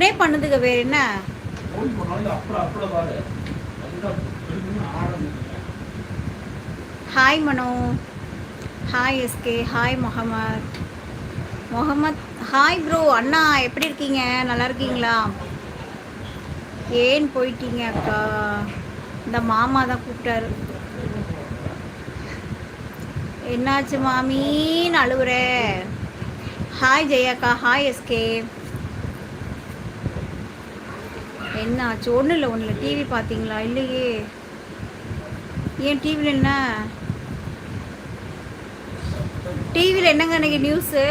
வேணுக்குனே பண்ணுதுங்க வேற என்ன? Hi Mano. Hi SK hi Mohamed. Mohamed hi bro அண்ணா எப்படி இருக்கீங்க? நல்லா இருக்கீங்களா? ஏன் போயிட்டீங்க அக்கா? இந்த மாமா தான் கூப்பிட்டாரு. என்னாச்சு மாமின்னு அழுவுற? ஹாய் ஜெயாக்கா ஹாய் எஸ்கே என்னாச்சு? ஒன்றும் இல்லை ஒன்றும் இல்லை டிவி பார்த்தீங்களா இல்லையே. ஏன் டிவியில் என்ன? டிவியில் என்னங்க இன்னைக்கு நியூஸு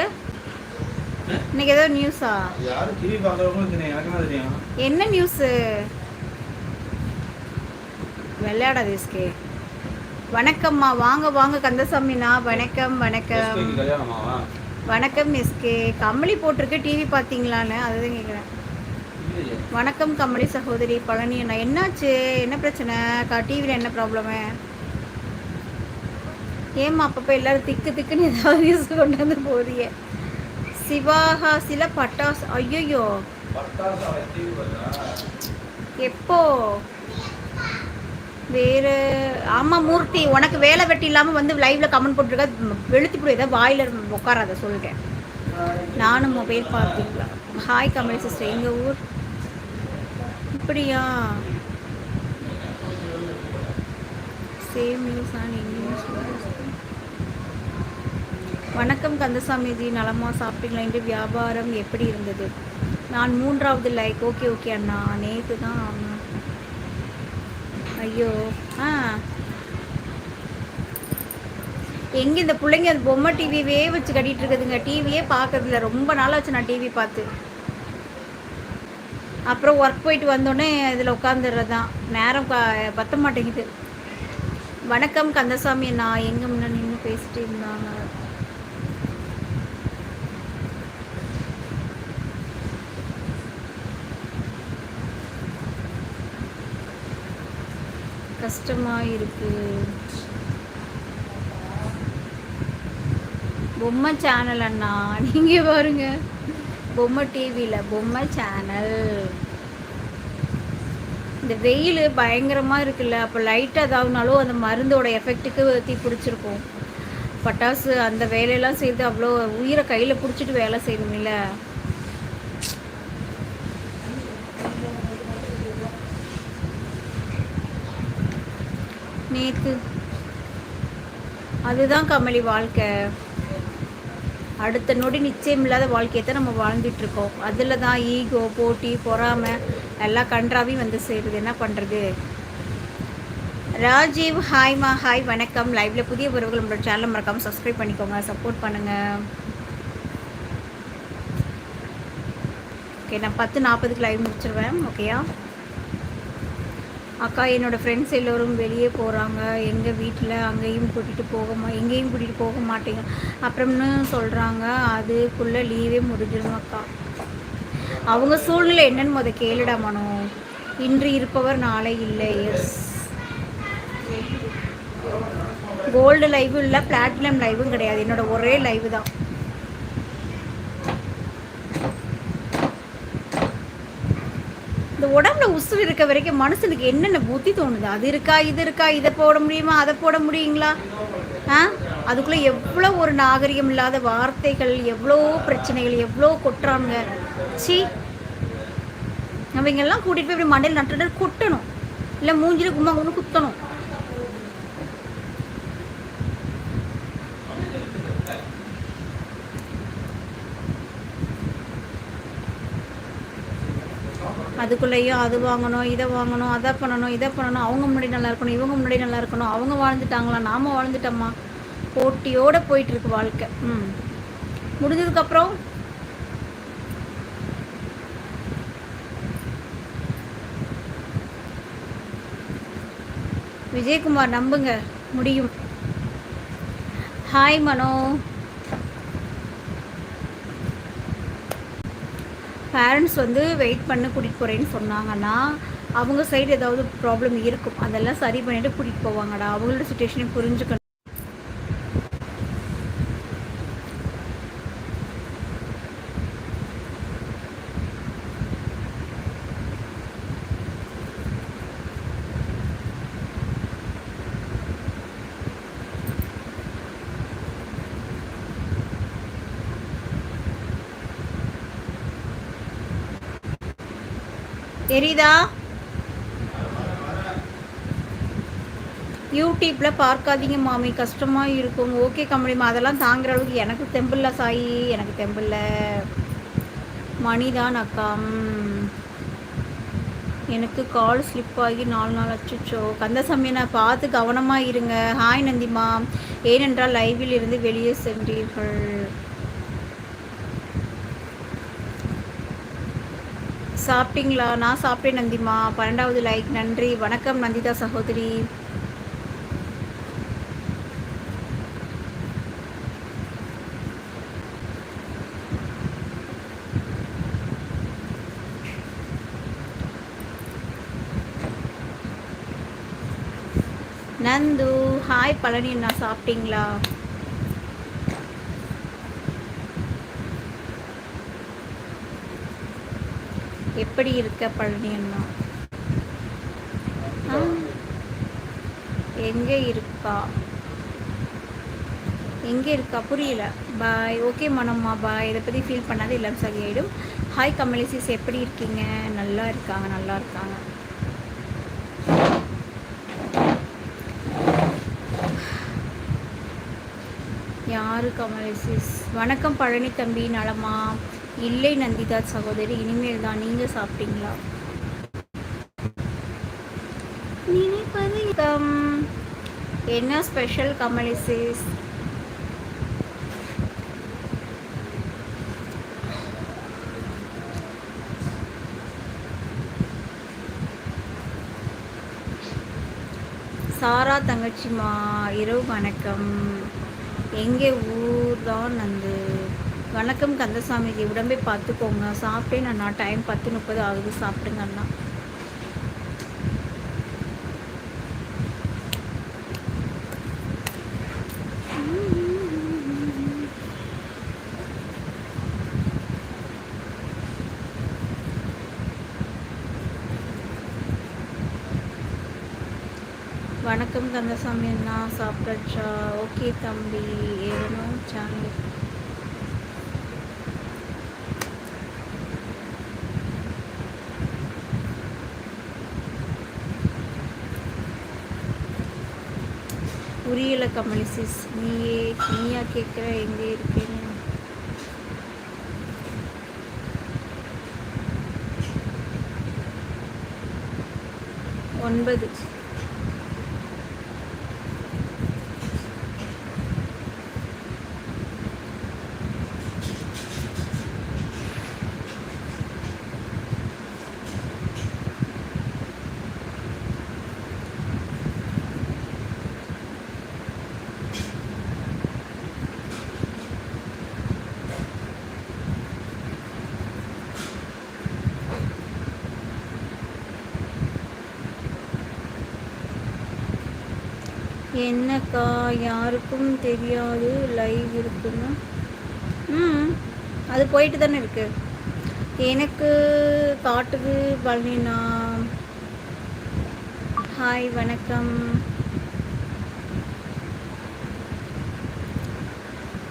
இன்னைக்கு ஏதோ நியூஸா என்ன என்ன நியூஸு விளையாடாது எஸ்கே வணக்கம்மா. வாங்க வாங்க கந்தசாமிண்ணா வணக்கம் வணக்கம். வணக்கம் எஸ்கே கமலி போட்டிருக்கு டிவி பார்த்தீங்களான்னு அதுதான் கேட்குறேன் வணக்கம் கமலி சகோதரி பழனி அண்ணா. என்னாச்சு? என்ன பிரச்சனை? கா டிவியில் என்ன ப்ராப்ளமு ஏம்மா அப்பப்போ எல்லாரும் திக்கு திக்குன்னு ஏதாவது நியூஸ் கொண்டு வந்து போறிய. சிவகாசில பட்டாசு. ஐயோ எப்போ? வேறு ஆமாம் மூர்த்தி உனக்கு வேலை வெட்டி இல்லாமல் வந்து லைவ்ல கமெண்ட் போட்டிருக்க. வெளுத்தி போய் ஏதாவது வாயில உட்காராத சொல்லிட்டேன் நானும் மொபைல் பார்த்தீங்களா ஹாய் கமல் சிஸ்டர் எங்கள் ஊர்? அப்படியா? சேம் நியூஸ் ஆன் நியூஸ் வணக்கம் கந்தசாமிஜி நலமா சாப்பிட்டீங்களா? என்று வியாபாரம் எப்படி இருந்தது? நான் மூன்றாவது லைக் ஓகே ஓகே அண்ணா. நேற்று தான் ஐயோ ஆ. எங்கே இந்த பிள்ளைங்க அது பொம்மை டிவியே வச்சு கட்டிட்டு இருக்குதுங்க. டிவியே பார்க்கறதில்ல. ரொம்ப நாள் ஆச்சு நான் டிவி பார்த்து. அப்புறம் ஒர்க் போயிட்டு வந்தோடனே இதில் உட்காந்துடுறது தான் நேரம் பத்த மாட்டேங்குது. வணக்கம் கந்தசாமி நான் எங்க முன்ன நின்று பேசிட்டு இருந்தாங்க? கஷ்டமா இருக்கு. பொம்மை சேனல் அண்ணா நீங்க பாருங்க. பொம்மை டிவியில் பொம்மை சேனல் இந்த வெயில் பயங்கரமாக இருக்குல்ல அப்போ லைட்டாக ஏதாவதுனாலும் அந்த மருந்தோட எஃபெக்ட்டுக்கு தீ பிடிச்சிருக்கும். பட்டாசு அந்த வேலையெல்லாம் செய்து அவ்வளோ உயிரை கையில் பிடிச்சிட்டு வேலை செய்யணும்ல. நேற்று அதுதான் கமலி வாழ்க்கை. அடுத்த நொடி நிச்சயம் இல்லாத வாழ்க்கையை தான் நம்ம வாழ்ந்துட்டுருக்கோம். அதில் தான் ஈகோ போட்டி பொறாமை எல்லாம் கன்றாவையும் வந்து சேருது. என்ன பண்ணுறது ராஜீவ் ஹாய்மா ஹாய் வணக்கம். லைவ்ல புதிய உறவுகள் நம்மளோட சேனலை மறக்காமல் சப்ஸ்கிரைப் பண்ணிக்கோங்க. சப்போர்ட் பண்ணுங்க. ஓகே நான் பத்து நாற்பதுக்கு லைவ் முடிச்சிருவேன். ஓகேயா அக்கா என்னோடய ஃப்ரெண்ட்ஸ் எல்லோரும் வெளியே போகிறாங்க எங்கள் வீட்டில் அங்கேயும் கூட்டிகிட்டு போக மா எங்கேயும் கூட்டிகிட்டு போக மாட்டேங்க. அப்புறம்னு சொல்கிறாங்க அதுக்குள்ளே லீவே முடிஞ்சிடும் அக்கா. அவங்க சூழ்நிலை என்னன்னு முத கேளுடா மனோ. இன்று இருப்பவர் நாளை இல்லை. எஸ் கோல்டு லைவும் இல்லை பிளாட்டினம் லைவும் கிடையாது. என்னோட ஒரே லைவ் தான். இந்த உடம்புல உசுறு இருக்க வரைக்கும் மனுஷனுக்கு என்னென்ன புத்தி தோணுது? அது இருக்கா இது இருக்கா இதை போட முடியுமா அதை போட முடியுங்களா? ஆ? அதுக்குள்ளே எவ்வளோ ஒரு நாகரிகம் இல்லாத வார்த்தைகள் எவ்வளோ பிரச்சனைகள் எவ்வளோ கொட்டுறாங்க சி. அவங்கெல்லாம் கூட்டிகிட்டு போய் இப்படி மண்டையில் நட்டு கொட்டணும். இல்லை மூஞ்சில் கும்மா ஒன்று குத்தணும். அதுக்குள்ளேயும் அது வாங்கணும் இதை வாங்கணும் அதை பண்ணணும் இதை பண்ணணும். அவங்க முன்னாடி நல்லா இருக்கணும் இவங்க முன்னாடி நல்லா இருக்கணும். அவங்க வாழ்ந்துட்டாங்களா? நாம வாழ்ந்துட்டோமா? போட்டியோட போயிட்டுருக்கு வாழ்க்கை. ம். முடிஞ்சதுக்கப்புறம் விஜயகுமார் நம்புங்க. முடியும். ஹாய் மனோ. பேரண்ட்ஸ் வந்து வெயிட் பண்ண கூட்டிகிட்டு போகிறேன்னு சொன்னாங்கன்னா அவங்க சைடு ஏதாவது ப்ராப்ளம் இருக்கும். அதெல்லாம் சரி பண்ணிவிட்டு கூட்டிகிட்டு போவாங்கடா. அவங்களோட சுச்சுவேஷனை புரிஞ்சுக்கணும். தெரியுதா? யூடியூப்பில் பார்க்காதீங்க மாமி கஷ்டமாக இருக்கும். ஓகே கம்பளிமா அதெல்லாம் தாங்குற அளவுக்கு எனக்கு தெம்பில்ல சாயி எனக்கு தெம்பில்ல. மணிதான் அக்கா எனக்கு கால் ஸ்லிப் ஆகி நாலு நாள் அச்சுச்சோ கந்தசாமி நான் பார்த்து கவனமாக இருங்க. ஹாய் நந்திமா. ஏனென்றால் லைவில் இருந்து வெளியே சென்றீர்கள். சாப்பிட்டீங்களா? நான் சாப்பிட்டேன் நந்திமா. பன்னெண்டாவது லைக் நன்றி. வணக்கம் நந்திதா சகோதரி. நந்து ஹாய் பழனி அண்ணா சாப்பிட்டீங்களா? எப்படி இருக்க பழனி அண்ணா எங்கே எங்க இருக்கா? எங்க இருக்கா? புரியல. பாய் ஓகே மனம்மா பாய் இதை பற்றி ஃபீல் பண்ணாது எல்லாம் சரியாயிடும். ஹாய் கமலிசிஸ் எப்படி இருக்கீங்க? நல்லா இருக்காங்க நல்லா இருக்காங்க. யாரு கமலிசிஸ் வணக்கம் பழனி தம்பி நலமா? இல்லை நந்திதா சகோதரி இனிமேல் தான். நீங்க சாப்பிட்டீங்களா? நினைப்பது. என்ன ஸ்பெஷல் கமலிசிஸ் சாரா தங்கச்சிமா இரவு வணக்கம். எங்கே ஊர் தான் வந்து வணக்கம் கந்தசாமிக்கு உடம்பை பார்த்துக்கோங்க. சாப்பிட்டேன் அண்ணா டைம் பத்து முப்பது ஆகுது. சாப்பிடுங்க அண்ணா. வணக்கம் கந்தசாமி அண்ணா. சாப்பிட்டாச்சா? ஓகே தம்பி. ஏறணும். சேனலுக்கு புரியல கமலிசிஸ் நீயே நீயா கேட்குற எங்கே இருக்கேன்னு. ஒன்பது. என்னக்கா யாருக்கும் தெரியாது. லைவ் இருக்குன்னு ம். அது போயிட்டு தானே இருக்கு. எனக்கு காட்டுது பழனினா ஹாய் வணக்கம்.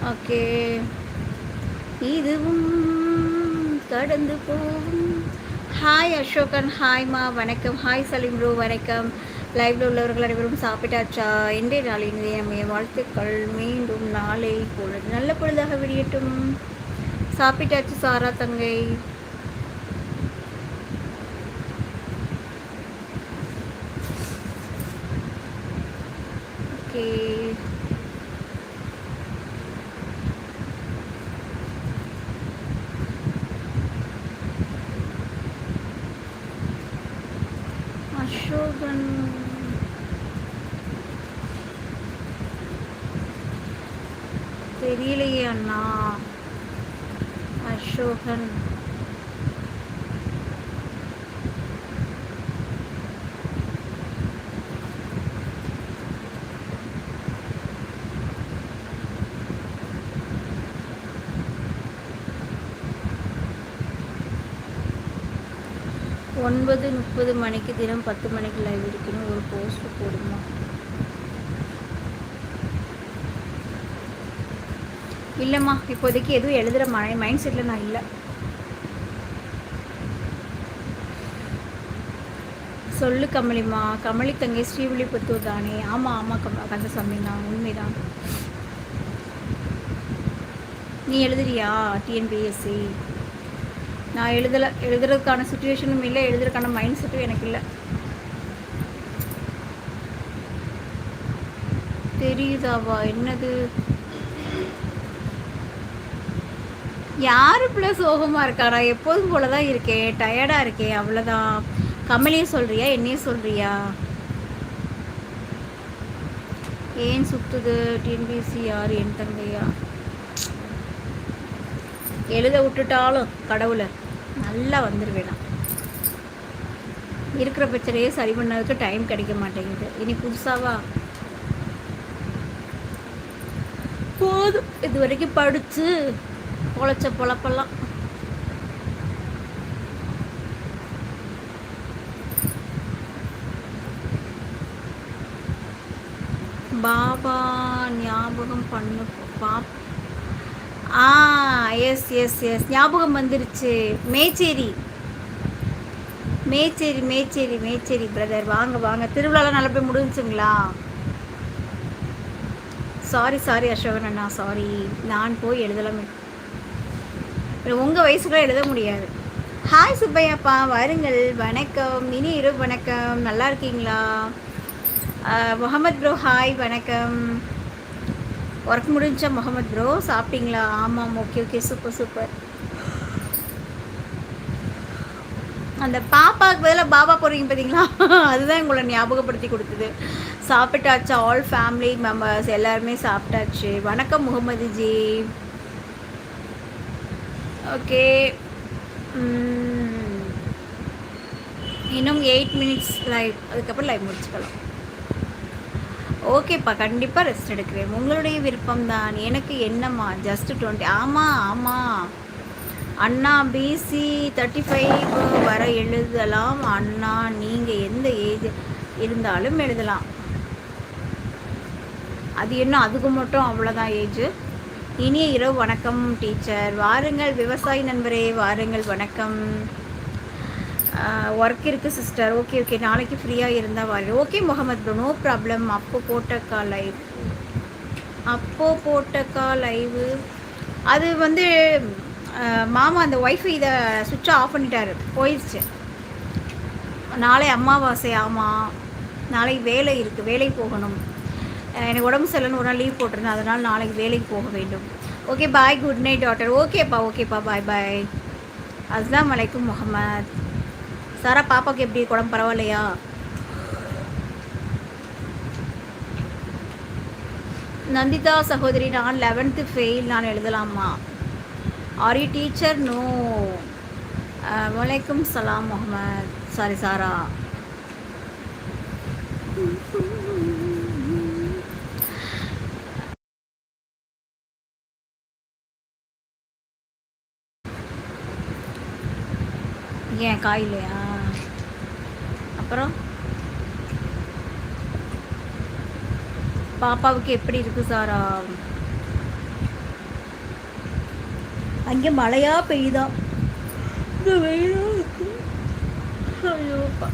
ஓகே இதுவும் கடந்து போகும். ஹாய் அசோகன். ஹாய்மா வணக்கம். ஹாய் சலீம் ப்ரோ வணக்கம். லைவ்ல உள்ளவர்கள் அனைவரும் சாப்பிட்டாச்சா? இன்றைய நாளின் நம்முடைய வாழ்த்துக்கள். மீண்டும் நாளை பொழுது நல்ல பொழுதாக விடியட்டும். சாப்பிட்டாச்சு சாரா தங்கை. ஓகே அசோகன் தெரியலையே அண்ணா. அசோகன். ஒன்பது முப்பது மணிக்கு தினம் பத்து மணிக்கு லைவ் இருக்கணும். ஒரு போஸ்ட் போடுமா? இல்லைம்மா இப்போதைக்கு எதுவும் எழுதுகிற மை மைண்ட் செட்டில் நான் இல்லை. சொல்லு கமலிம்மா கமலி தங்கை ஸ்ரீவில்லிபுத்தூர் தானே? ஆமாம் ஆமாம் கம் கந்தசாமி தான் உண்மைதான். நீ எழுதுறியா டிஎன்பிஎஸ்சி நான் எழுதலை எழுதுறதுக்கான சுச்சுவேஷனும் இல்லை எழுதுறதுக்கான மைண்ட் செட்டும் எனக்கு இல்லை. தெரியுதாவா என்னது? யார் பிள்ளை சோகமாக இருக்கா எப்போதும் போல தான் இருக்கேன் டயர்டாக இருக்கேன் அவ்வளோதான் கமலையும் சொல்றியா? என்னையும் சொல்றியா? ஏன் சுத்துது? டிஎன்பிசி யார்? என் தங்கையா? எழுத விட்டுட்டாலும் கடவுளை நல்லா வந்துடுவேடா நான் இருக்கிற பிரச்சனையே சரி பண்ணதுக்கு டைம் கிடைக்க மாட்டேங்குது. இனி புதுசாவா? போதும். இது வரைக்கும் படித்து பொழைச்ச பொழப்பெல்லாம். பாபா ஞாபகம் பண்ணு பாப். ஆ எஸ் எஸ் எஸ் ஞாபகம் வந்துருச்சு. மேச்சேரி. மேச்சேரி மேச்சேரி மேச்சேரி பிரதர் வாங்க வாங்க. திருவிழாலாம் நல்லா போய் முடிஞ்சுங்களா? சாரி சாரி அசோகன் அண்ணா. சாரி நான் போய் எழுதலாம். உங்கள் வயசுக்குள்ள எழுத முடியாது. ஹாய் சுப்பையாப்பா வாருங்கள். வணக்கம். இனி இரு வணக்கம். நல்லா இருக்கீங்களா? முகமது ப்ரோ ஹாய் வணக்கம். ஒர்க் முடிஞ்சா முகமது ப்ரோ சாப்பிட்டீங்களா? ஆமாம். ஓகே ஓகே சூப்பர் சூப்பர் அந்த பாப்பாவுக்கு பதிலாக பாபா போகிறீங்க பார்த்தீங்களா அதுதான் உங்களை ஞாபகப்படுத்தி கொடுத்தது. சாப்பிட்டாச்சு? ஆல் ஃபேமிலி மெம்பர்ஸ் எல்லாருமே சாப்பிட்டாச்சு. வணக்கம் முகமது ஜி ஓகே hmm. இன்னும் எயிட் மினிட்ஸ் லைவ் அதுக்கப்புறம் லைவ் முடிச்சுக்கலாம். ஓகேப்பா கண்டிப்பாக ரெஸ்ட் எடுக்கிறேன். உங்களுடைய விருப்பம் தான். எனக்கு என்னம்மா? ஜஸ்ட் டுவெண்ட்டி ஆமாம் ஆமாம் அண்ணா பிசி தேர்ட்டி ஃபைவ் வர எழுதலாம். அண்ணா நீங்கள் எந்த ஏஜ் இருந்தாலும் எழுதலாம். அது என்ன அதுக்கு மட்டும் அவ்வளோதான் ஏஜ் இனிய இரவு வணக்கம் டீச்சர். வாருங்கள் விவசாயி நண்பரே வாருங்கள் வணக்கம். ஒர்க் இருக்குது சிஸ்டர் ஓகே ஓகே நாளைக்கு ஃப்ரீயாக இருந்தால் வாரு okay Mohammed bro no problem அப்போ போட்டக்கா லைவ் அப்போ போட்டக்கா லைவு அது வந்து மாமா அந்த ஒய்ஃபை இதை சுவிட்ச் ஆஃப் பண்ணிட்டாரு. போயிடுச்சு நாளை அமாவாசை ஆமாம் நாளை வேலை இருக்குது வேலைக்கு போகணும். எனக்கு உடம்பு சரியில்லைன்னு ஒரு நாள் லீவ் போட்டிருந்தேன். அதனால் நாளைக்கு வேலைக்கு போக வேண்டும். Okay bye good night doctor ஓகேப்பா ஓகேப்பா பாய் பாய் அஸ்லாம் வலைக்கும் முகமது சாரா பாப்பாவுக்கு எப்படி உடம்பு பரவாயில்லையா? நந்திதா சகோதரி நான் லெவன்த்து ஃபெயில் நான் எழுதலாமா? ஆர் யூ டீச்சர் நோ வலைக்கும் சலாம் முகமது சாரி சாரா ஏன் காயிலையா அப்புறம்? பாப்பாவுக்கு எப்படி இருக்கு சாரா? அங்கே மழையா பெய்தான் இந்த வெயிலா ஐயோப்பா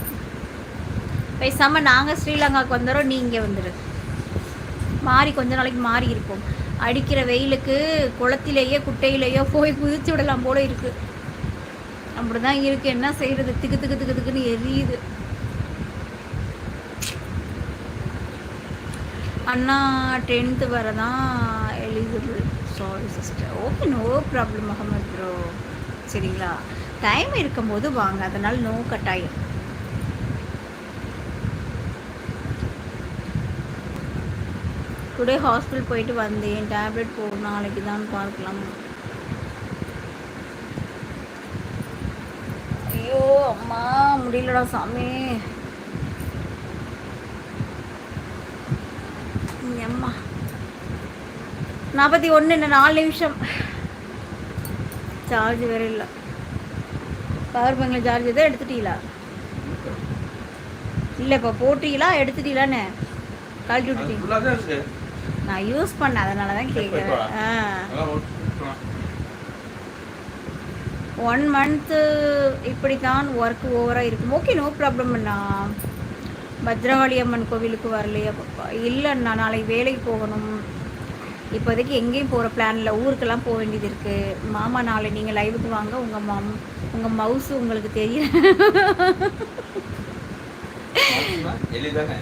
பேசாம நாங்க ஸ்ரீலங்காவுக்கு வந்துடுறோம் நீ இங்கே வந்துடு மாறி கொஞ்ச நாளைக்கு மாறி இருப்போம். அடிக்கிற வெயிலுக்கு குளத்திலேயே குட்டையிலேயோ போய் குதிச்சு விடலாம் போல அப்படிதான் இருக்கு. என்ன செய்யறது திக்கு திக்கு திக்கு திக்குன்னு எரியுது. அண்ணா டென்த்து வர தான் eligible sorry sister okay no problem Mohammed bro சரிங்களா? டைம் இருக்கும்போது வாங்க. அதனால் நோ கட்டாயம். டுடே ஹாஸ்பிட்டல் போயிட்டு வந்தேன். டேப்லெட் போடும் நாளைக்கு தான் பார்க்கலாம் ஐயோ அம்மா முடியலடா சாமி. அம்மா நாற்பத்தி ஒன்று இன்னும் நாலு நிமிஷம். சார்ஜ் வேற இல்லை. பவர் பேங்கில் சார்ஜ் எதாவது எடுத்துட்டீங்களா? இல்லை இப்போ போட்டீங்களா? எடுத்துட்டீங்களான்னு கழட்டி விட்டுட்டீங்க நான் யூஸ் பண்ண அதனால தான் கேட்குறேன் ஆ. ஒன் மந்த்து இப்படி தான் ஒர்க் ஓவராக இருக்கும். ஓகே நோ ப்ராப்ளம் அண்ணா. பத்ரகாளி அம்மன் கோவிலுக்கு வரலையா பாப்பா? இல்லை அண்ணா நாளைக்கு வேலைக்கு போகணும். இப்போதைக்கு எங்கேயும் போகிற பிளானில் ஊருக்கெல்லாம் போக வேண்டியது இருக்குது மாமா நாளை நீங்கள் லைவுக்கு வாங்க. உங்கள் மம் உங்கள் மவுஸ் உங்களுக்கு தெரியும். எளிதானே?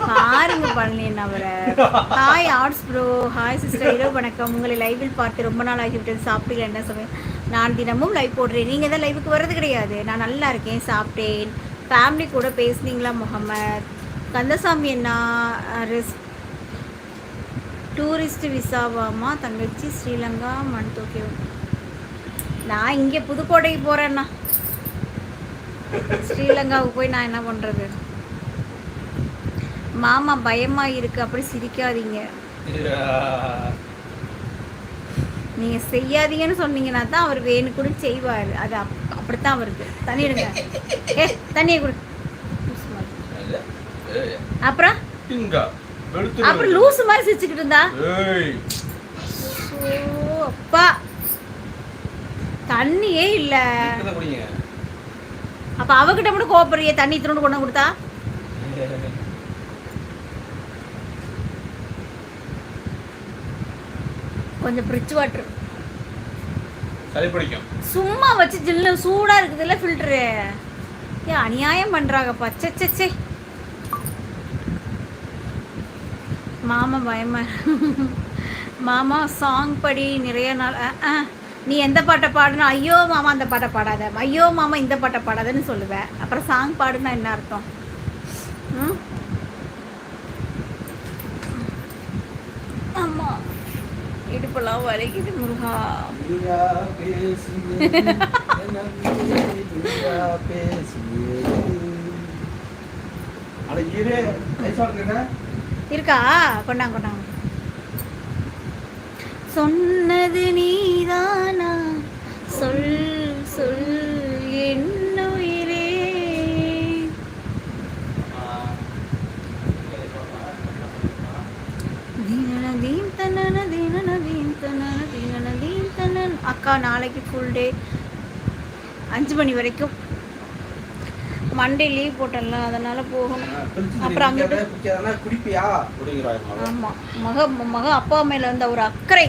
பாருங்க பழனியன் அவரை. Hi arts bro hi sister இரவு வணக்கம். உங்களை லைவில் பார்த்து ரொம்ப நாள் ஆகிவிட்டது. சாப்பிட்டீங்க என்ன சமயம் நான் தினமும் லைவ் போடுறேன். நீங்கள் தான் லைவுக்கு வர்றது கிடையாது. நான் நல்லா இருக்கேன். சாப்பிட்டேன். ஃபேமிலி கூட பேசுனீங்களா முகமது? கந்தசாமி அண்ணா ரெஸ் டூரிஸ்ட் விசாவாமா தங்கச்சி ஸ்ரீலங்கா மண் டோக்கியோ நான் இங்கே புதுக்கோட்டைக்கு போகிறேன்னா ஸ்ரீலங்காவுக்கு போய் நான் என்ன பண்ணுறது மாமா பயமா இருக்கு அப்படி சிரிக்காதீங்க. நீங்க செய்யாதீங்கன்னு சொன்னீங்கன்னா தான் அவர் வேணுக்குன்னு செய்வார். அது அப் அப்படித்தான் அவருக்கு. தண்ணி எடுங்க. ஏ தண்ணியை கொடு. அப்புறம்? அப்புறம் லூசு மாதிரி சிரிச்சுக்கிட்டு இருந்தா? அப்பா. தண்ணியே இல்ல. அப்ப அவகிட்ட மட்டும் கோபப்படுறிய தண்ணி திருண்டு கொண்டு கொடுத்தா? கொஞ்சம் ஃப்ரிட்ஜ் வாட்டர் சளி பிடிக்கும். சும்மா வச்சு ஜில்லு சூடா இருக்குதுல்ல ஃபில்டரு ஏ அநியாயம் பண்றாங்க பச்சை மாமா பயமா. மாமா சாங் படி நிறைய நாள். நீ எந்த பாட்டை பாடுனா ஐயோ மாமா அந்த பாட்டை பாடாத. ஐயோ மாமா இந்த பாட்டை பாடாதன்னு சொல்லுவேன் அப்புறம் சாங் பாடுனா என்ன அர்த்தம்? ம்? ஆமா இடுப்பெல்லாம் வரைக்குது முருகா நீயா பேசியே எனக்கு நீயா பேசியே அட இரு வரைக்குது முருகா. இருக்கா? கொண்டாங்க கொண்டாங்க. சொன்னது நீதானா? சொல் சொல். அக்கா நாளைக்கு ஃபுல் டே அஞ்சு மணி வரைக்கும். மண்டே லீவ் போட்டேன்ல அதனால போகணும். அப்புறம் அங்கிட்டு ஆமா. மக மக அப்பா மேல இருந்த ஒரு அக்கறை.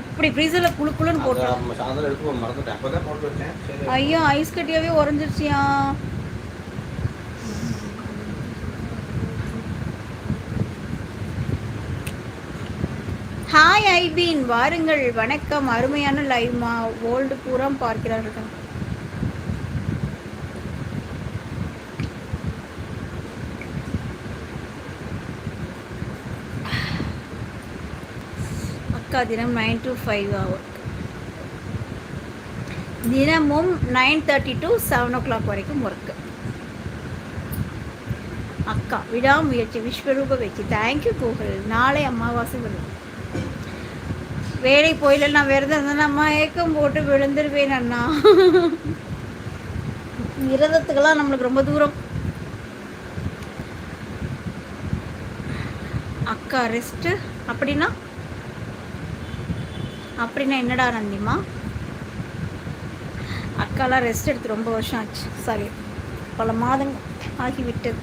இப்படி ஃப்ரீசர்ல குளு குளுன்னு போட்டு சாயந்தரம் எடுத்து மறந்துட்டேன். அப்பதான் போட்டு வச்சேன். சரி. ஐயோ ஐஸ் கட்டியாவே உறைஞ்சிருச்சியா ஹாய் ஐபின் வாருங்கள். வணக்கம். அருமையான லைவ்மா ஓல்டு பூரா பார்க்கிறார்கள். அக்கா தினம் நைன் டு ஃபைவ் ஹவர் தினமும் nine thirty to seven o'clock வரைக்கும் ஒர்க்கு அக்கா விடாமுயற்சி விஸ்வரூப வச்சு தேங்க்யூ கூகுள் நாளை அமாவாசை வருது. வேலை போயில நான் விரதம் இருந்தேன்னா அம்மா ஏக்கம் போட்டு விழுந்துருவேன் அண்ணா. விரதத்துக்கெல்லாம் நம்மளுக்கு ரொம்ப தூரம். அக்கா ரெஸ்ட்டு அப்படின்னா? அப்படின்னா என்னடா நந்திமா? அக்காலாம் ரெஸ்ட் எடுத்து ரொம்ப வருஷம் ஆச்சு. சாரி பல மாதங்கள் ஆகிவிட்டது.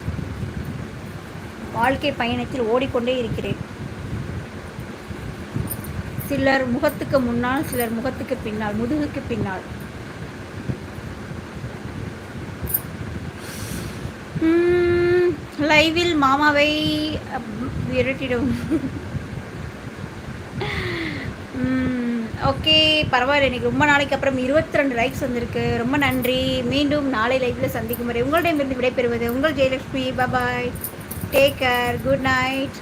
வாழ்க்கை பயணத்தில் ஓடிக்கொண்டே இருக்கிறேன். சிலர் முகத்துக்கு முன்னால் சிலர் முகத்துக்கு பின்னால் முதுகுக்கு பின்னால். லைவில் மாமாவை அப், விரட்டிடும் ஓகே பரவாயில்ல. இன்னைக்கு ரொம்ப நாளைக்கு அப்புறம் இருபத்தி ரெண்டு லைக்ஸ் வந்திருக்கு. ரொம்ப நன்றி. மீண்டும் நாளை லைவ்ல சந்திக்கும் வரை உங்களிடமிருந்து விடைபெறுவது உங்கள் Jayalakshmi. Bye bye take care good night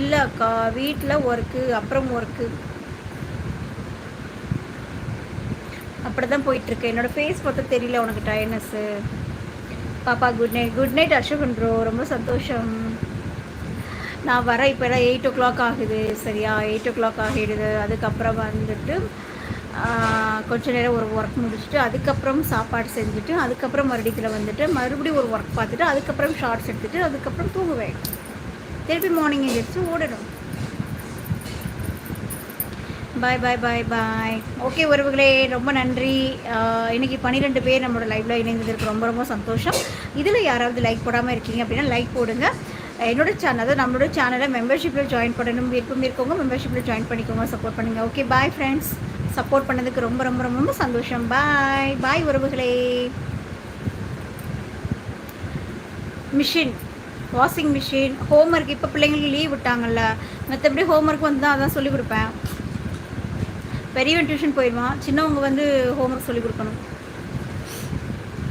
இல்லை அக்கா வீட்டில் ஒர்க்கு அப்புறம் ஒர்க்கு அப்படி தான் போயிட்டுருக்கு. என்னோட ஃபேஸ் பார்த்தா தெரியல உனக்கு டயர்னஸ்ஸு பாப்பா good night good night Asokan bro ரொம்ப சந்தோஷம். நான் வர இப்போ எல்லாம் எயிட் ஓ கிளாக் ஆகுது. சரியா? எயிட் ஓ கிளாக் ஆகிடுது. அதுக்கப்புறம் வந்துட்டு கொஞ்ச நேரம் ஒரு ஒர்க் முடிச்சுட்டு அதுக்கப்புறம் சாப்பாடு செஞ்சுட்டு அதுக்கப்புறம் மறுபடியும் வந்துட்டு மறுபடியும் ஒரு ஒர்க் பார்த்துட்டு அதுக்கப்புறம் ஷார்ட்ஸ் எடுத்துட்டு அதுக்கப்புறம் தூங்குவேன். திருப்பி மார்னிங் எழுந்திரிச்சு ஓடணும். பாய் பாய் பாய் பாய் ஓகே உறவுகளே ரொம்ப நன்றி. இன்றைக்கி பன்னிரெண்டு பேர் நம்மளோட லைவில் இணைந்ததற்கு ரொம்ப ரொம்ப சந்தோஷம். இதில் யாராவது லைக் போடாமல் இருக்கீங்க அப்படின்னா லைக் போடுங்க. என்னோட சேனல் அதாவது நம்மளோட சேனலை மெம்பர்ஷிப்பில் ஜாயின் பண்ணணும் விருப்பம் இருக்கவங்க மெம்பர்ஷிப்பில் ஜாயின் பண்ணிக்கோங்க சப்போர்ட் பண்ணுங்க. ஓகே பாய் ஃப்ரெண்ட்ஸ் சப்போர்ட் பண்ணதுக்கு ரொம்ப ரொம்ப ரொம்ப சந்தோஷம். பாய் பாய் உறவுகளே. மிஷின் வாஷிங் மிஷின் ஹோம்ஒர்க் இப்போ பிள்ளைங்களுக்கு லீவ் விட்டாங்கல்ல. மற்றபடி ஹோம்ஒர்க் வந்து தான் அதான் சொல்லிக் கொடுப்பேன். பெரியவன் டியூஷன் போயிடுவான். சின்னவங்க வந்து ஹோம்ஒர்க் சொல்லிக் கொடுக்கணும்.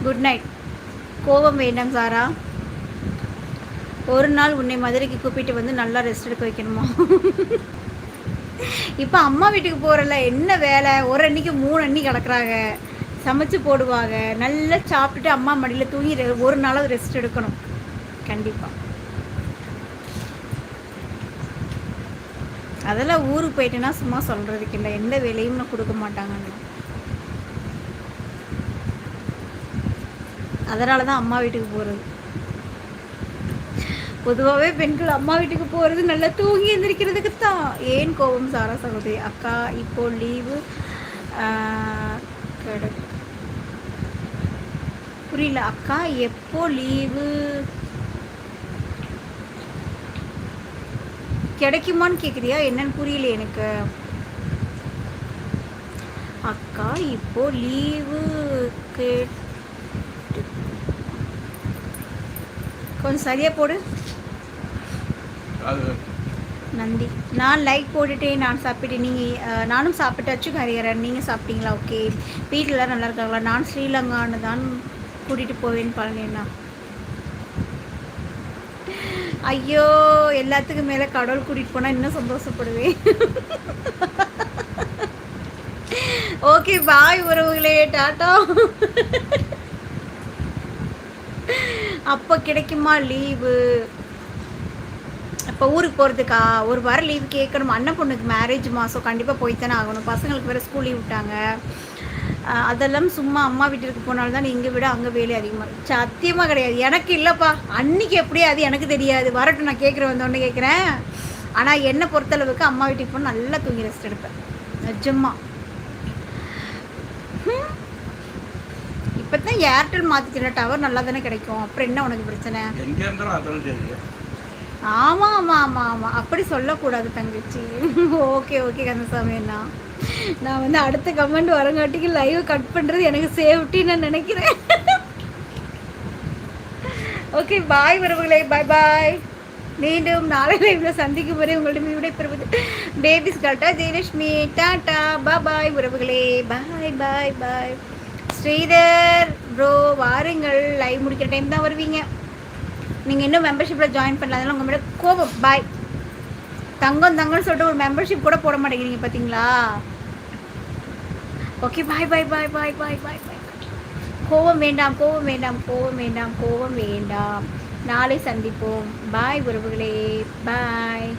குட் நைட் கோபம் வேண்டாம் சாரா. ஒரு நாள் உன்னை மதுரைக்கு கூப்பிட்டு வந்து நல்லா ரெஸ்ட் எடுக்க வைக்கணுமா? இப்போ அம்மா வீட்டுக்கு போகிறல என்ன வேலை? ஒரு அன்னைக்கு மூணு அன்னி கிடக்குறாங்க. சமைச்சு போடுவாங்க. நல்லா சாப்பிட்டுட்டு அம்மா மடியில் தூங்கி ஒரு நாளாவது ரெஸ்ட் எடுக்கணும். கண்டிப்பாக அதெல்லாம் ஊருக்கு போயிட்டேன்னா சும்மா சொல்கிறதுக்கு இல்லை எந்த வேலையும் நான் கொடுக்க மாட்டாங்கன்னு. அதனால தான் அம்மா வீட்டுக்கு போகிறது பொதுவாகவே பெண்கள் அம்மா வீட்டுக்கு போகிறது நல்லா தூங்கி எந்திரிக்கிறதுக்கு தான் ஏன் கோபம் சாரா சகோதரி? அக்கா இப்போ லீவு கிடை புரியல. அக்கா எப்போ லீவு கிடைக்குமான்னு கேட்குறியா என்னன்னு புரியல எனக்கு. அக்கா இப்போ லீவு கேட்டு கொஞ்சம் சரியா போடு. நந்தி நான் லைக் போட்டுட்டேன் நான் சாப்பிட்டேன். நீங்கள் நானும் சாப்பிட்டாச்சு ஹரிஹரன் நீங்கள் சாப்பிட்டீங்களா? ஓகே வீட்டில் எல்லாரும் நல்லா இருக்காங்களா? நான் ஸ்ரீலங்கான்னு தான் கூட்டிகிட்டு போவேன் பழனிண்ணா ஐயோ எல்லாத்துக்கும் மேலே கடவுள் கூட்டிகிட்டு போனால் இன்னும் சந்தோஷப்படுவேன். ஓகே பாய் உறவுகளே டாட்டா. அப்போ கிடைக்குமா லீவு? இப்போ ஊருக்கு போகிறதுக்கா ஒரு வாரம் லீவ் கேட்கணும். அண்ணன் பொண்ணுக்கு மேரேஜ் மாதம் கண்டிப்பாக போய்த்தானே ஆகணும். பசங்களுக்கு வேறு ஸ்கூல் லீவ் விட்டாங்க. அதெல்லாம் சும்மா அம்மா வீட்டுக்கு போனாலும் தான் இங்கே விட அங்கே வேலை அதிகமாக. சத்தியமாக கிடையாது. எனக்கு இல்லைப்பா. அன்னைக்கு எப்படியா அது எனக்கு தெரியாது. வரட்டும் நான் கேட்குறேன் வந்தோடனே கேட்குறேன். ஆனால் என்னை பொறுத்தளவுக்கு அம்மா வீட்டுக்கு போனால் நல்லா தூங்கி ரெஸ்ட் எடுப்பேன். நிஜமா. இப்போ தான் ஏர்டெல் மாற்றிக்கிற டவர் நல்லா தானே கிடைக்கும். அப்புறம் என்ன உனக்கு பிரச்சனை? எங்க இருந்தாலும் அதான் தெரியும். ஆமா ஆமா ஆமா ஆமா. அப்படி சொல்லக்கூடாது தங்கச்சி. ஓகே ஓகே கந்தசாமி அண்ணா. நான் வந்து அடுத்த கமெண்ட் வரங்காட்டிக்கு லைவ் கட் பண்ணுறது எனக்கு சேஃப்டி நான் நினைக்கிறேன். ஓகே பாய் உறவுகளே பாய் பாய் மீண்டும் நாளை லைவ்ல சந்திக்கும் வரை உங்கள்ட்ட விடை பெறுவது பேபிஸ் கல்ட்டா ஜெயலட்சுமி. பா பாய் உறவுகளே bye bye bye Sridhar bro வாருங்கள். லைவ் முடிக்கிற டைம் தான் வருவீங்க. நீங்கள் இன்னும் மெம்பர்ஷிப்பில் ஜாயின் பண்ணல அதனால உங்கள் மேலே கோபம். பாய் தங்கம் தங்கம்னு சொல்லிட்டு ஒரு மெம்பர்ஷிப் கூட போட மாட்டேங்கிறீங்க பார்த்தீங்களா okay bye bye bye bye bye bye பாய் கோபம் வேண்டாம் கோவம் வேண்டாம் கோவம் வேண்டாம் கோபம் வேண்டாம். நாளை சந்திப்போம். பாய் உறவுகளே. பாய்